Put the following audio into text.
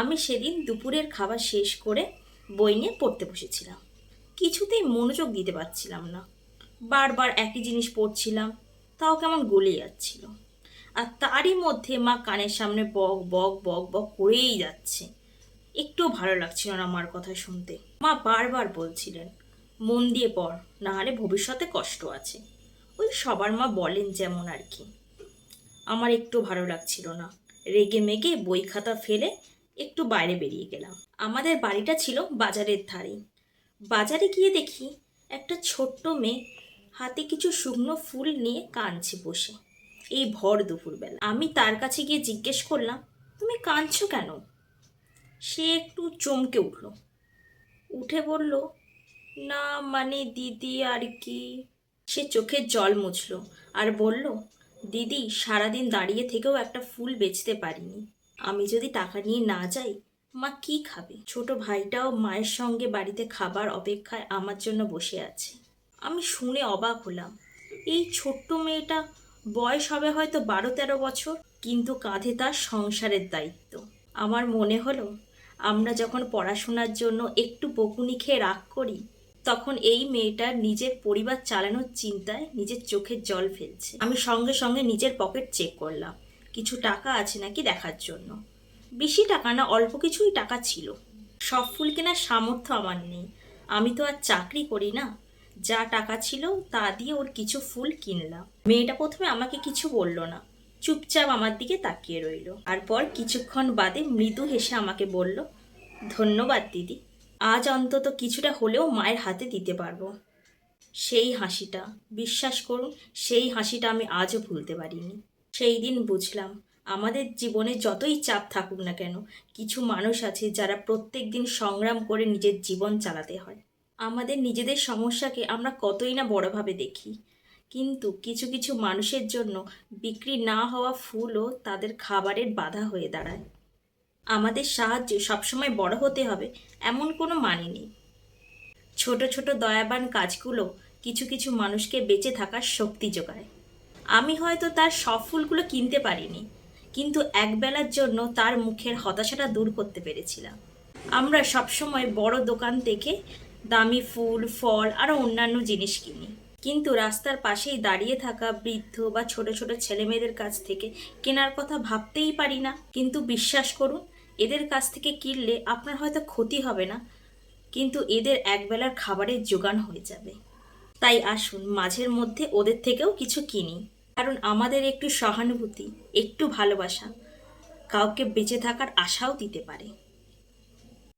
আমি সেদিন দুপুরের খাবার শেষ করে বই নিয়ে পড়তে বসেছিলাম। কিছুতেই মনোযোগ দিতে পারছিলাম না। বারবার একই জিনিস পড়ছিলাম, তাও কেমন গলে যাচ্ছিল। আর তারই মধ্যে মা কানের সামনে বক বক বক বক করেই যাচ্ছে। একটুও ভালো লাগছিল না মার কথা শুনতে। মা বারবার বলছিলেন, মন দিয়ে পড় না হলে ভবিষ্যতে কষ্ট আছে। ওই সবার মা বলেন যেমন আর কি। আমার একটু ভালো লাগছিল না। রেগে মেগে বই খাতা ফেলে একটু বাইরে বেরিয়ে গেলাম। আমাদের বাড়িটা ছিল বাজারের ধারে। বাজারে গিয়ে দেখি একটা ছোট্ট মেয়ে হাতে কিছু শুকনো ফুল নিয়ে কাঁদছে বসে। এই ভর দুপুরবেলা। আমি তার কাছে গিয়ে জিজ্ঞেস করলাম, তুমি কাঁদছো কেন? সে একটু চমকে উঠল। উঠে বলল, না মানে দিদি আর কি। সে চোখের জল মুছল আর বলল, দিদি, সারাদিন দাঁড়িয়ে থেকেও একটা ফুল বেচতে পারিনি। আমি যদি টাকা নিয়ে না যাই, মা কি খাবে? ছোট ভাইটাও মায়ের সঙ্গে বাড়িতে খাবার অপেক্ষায় আমার জন্য বসে আছে। আমি শুনে অবাক হলাম। এই ছোট্ট মেয়েটা বয়স হবে হয়তো বারো তেরো বছর, কিন্তু কাঁধে তার সংসারের দায়িত্ব। আমার মনে হলো, আমরা যখন পড়াশোনার জন্য একটু বকুনি খেয়ে রাগ করি, তখন এই মেয়েটা নিজের পরিবার চালানোর চিন্তায় নিজের চোখের জল ফেলছে। আমি সঙ্গে সঙ্গে নিজের পকেট চেক করলাম। কিছু টাকা আছে নাকি দেখার জন্য। বেশি টাকা না, অল্প কিছুই টাকা ছিল। সব ফুল কেনার সামর্থ্য আমার নেই। আমি তো আর চাকরি করি না। যা টাকা ছিল তা দিয়ে ওর কিছু ফুল কিনলাম। মেয়েটা প্রথমে আমাকে কিছু বলল না। চুপচাপ আমার দিকে তাকিয়ে রইল। আর পর কিছুক্ষণ বাদে মৃদু হেসে আমাকে বলল, ধন্যবাদ দিদি। আজ অন্তত কিছুটা হলেও মায়ের হাতে দিতে পারব। সেই হাসিটা, বিশ্বাস করুন, সেই হাসিটা আমি আজও ভুলতে পারিনি। সেই দিন বুঝলাম, আমাদের জীবনে যতই চাপ থাকুক না কেন, কিছু মানুষ আছে যারা প্রত্যেক দিন সংগ্রাম করে নিজের জীবন চালাতে হয়। আমাদের নিজেদের সমস্যাকে আমরা কতই না বড়ভাবে দেখি। কিন্তু কিছু কিছু মানুষের জন্য বিক্রি না হওয়া ফুলও তাদের খাবারের বাধা হয়ে দাঁড়ায়। আমাদের সাহায্যে সবসময় বড় হতে হবে, এমন কোনো মানে নেই। ছোট ছোট দয়াবান কাজগুলো কিছু কিছু মানুষকে বেঁচে থাকার শক্তি যোগায়। আমি হয়তো তার সব ফুলগুলো কিনতে পারিনি, কিন্তু একবেলার জন্য তার মুখের হতাশাটা দূর করতে পেরেছিলাম। আমরা সবসময় বড় দোকান থেকে দামি ফুল, ফল, আরও অন্যান্য জিনিস কিনি। কিন্তু রাস্তার পাশেই দাঁড়িয়ে থাকা বৃদ্ধ বা ছোট ছোট ছেলেমেয়েদের কাছ থেকে কেনার কথা ভাবতেই পারি না। কিন্তু বিশ্বাস করুন, এদের কাছ থেকে কিনলে আপনার হয়তো ক্ষতি হবে না, কিন্তু এদের একবেলার খাবারের জোগান হয়ে যাবে। তাই আসুন, মাঝের মধ্যে ওদের থেকেও কিছু কিনি। কারণ আমাদের একটু সহানুভূতি একটু ভালোবাসা কাউকে বেঁচে থাকার আশাও দিতে পারে।